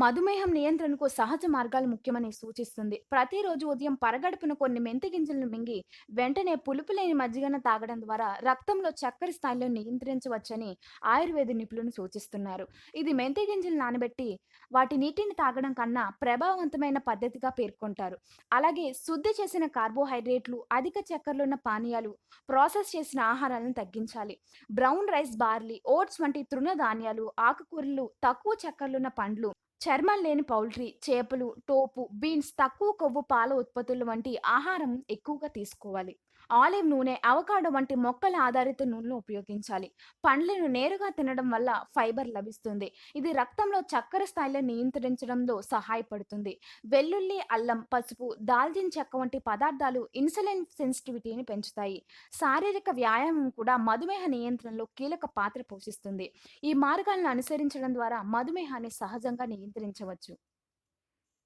మధుమేహం నియంత్రణకు సహజ మార్గాలు ముఖ్యమని సూచిస్తుంది. ప్రతిరోజు ఉదయం పరగడుపున కొన్ని మెంతి గింజలను మింగి, వెంటనే పులుపు లేని మజ్జిగను తాగడం ద్వారా రక్తంలో చక్కెర స్థాయిలో నియంత్రించవచ్చని ఆయుర్వేద నిపుణులు సూచిస్తున్నారు. ఇది మెంతి గింజలు నానబెట్టి, వాటి నీటిని తాగడం కన్నా ప్రభావవంతమైన పద్ధతిగా పేర్కొంటారు. అలాగే శుద్ధి చేసిన కార్బోహైడ్రేట్లు, అధిక చక్కెరలున్న పానీయాలు, ప్రాసెస్ చేసిన ఆహారాలను తగ్గించాలి. బ్రౌన్ రైస్, బార్లీ, ఓట్స్ వంటి తృణధాన్యాలు, ఆకుకూరలు, తక్కువ చక్కెరలున్న పండ్లు, చర్మం లేని పౌల్ట్రీ, చేపలు, టోపు, బీన్స్, తక్కువ కొవ్వు పాల ఉత్పత్తులు వంటి ఆహారం ఎక్కువగా తీసుకోవాలి. ఆలివ్ నూనె, అవకాడో వంటి మొక్కల ఆధారిత నూనెను ఉపయోగించాలి. పండ్లను నేరుగా తినడం వల్ల ఫైబర్ లభిస్తుంది. ఇది రక్తంలో చక్కెర స్థాయిలో నియంత్రించడంలో సహాయపడుతుంది. వెల్లుల్లి, అల్లం, పసుపు, దాల్చిన చెక్క వంటి పదార్థాలు ఇన్సులిన్ సెన్సిటివిటీని పెంచుతాయి. శారీరక వ్యాయామం కూడా మధుమేహ నియంత్రణలో కీలక పాత్ర పోషిస్తుంది. ఈ మార్గాలను అనుసరించడం ద్వారా మధుమేహాన్ని సహజంగా నియంత్రించవచ్చు.